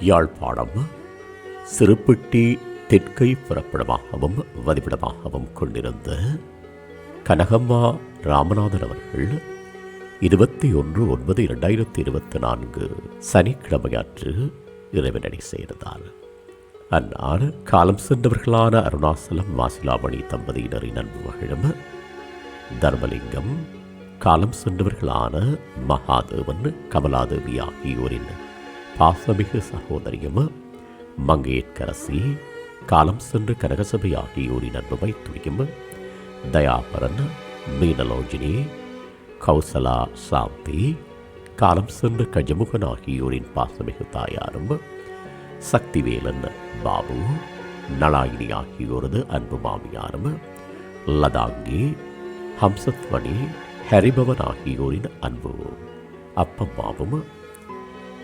யாழ்ப்பாணம் சிறுப்பட்டி தெற்கை புறப்படமாகவும் வதிவிடமாகவும் கொண்டிருந்த கனகம்மா ராமநாதன் அவர்கள் இருபத்தி ஒன்று ஒன்பது இரண்டாயிரத்தி இருபத்தி நான்கு சனிக்கிழமையாற்று இறைவனடி சேர்ந்தார். அன்னார் காலம் சென்றவர்களான அருணாசலம் வாசிலாமணி தம்பதியினரின் அன்பு மகிழும் தர்மலிங்கம் காலம் சென்றவர்களான மகாதேவன் கமலாதேவி ஆகியோரின் பாசமிகு சகோதரியும் மங்கையற்கரசி காலம் சென்று கனகசபை ஆகியோரின் அன்புமை துணியும் தயாபரன் மீனலோஜினி கௌசலா சாந்தி காலம் சென்று கஜமுகன் ஆகியோரின் பாசமிகு தாயாரும் சக்திவேலன் பாபு நலாயினி ஆகியோரது அன்பு மாமியாரும் லதாங்கி ஹம்சத்வனி ஹரிபவன் ஆகியோரின் அன்பு அப்பம்மாவும்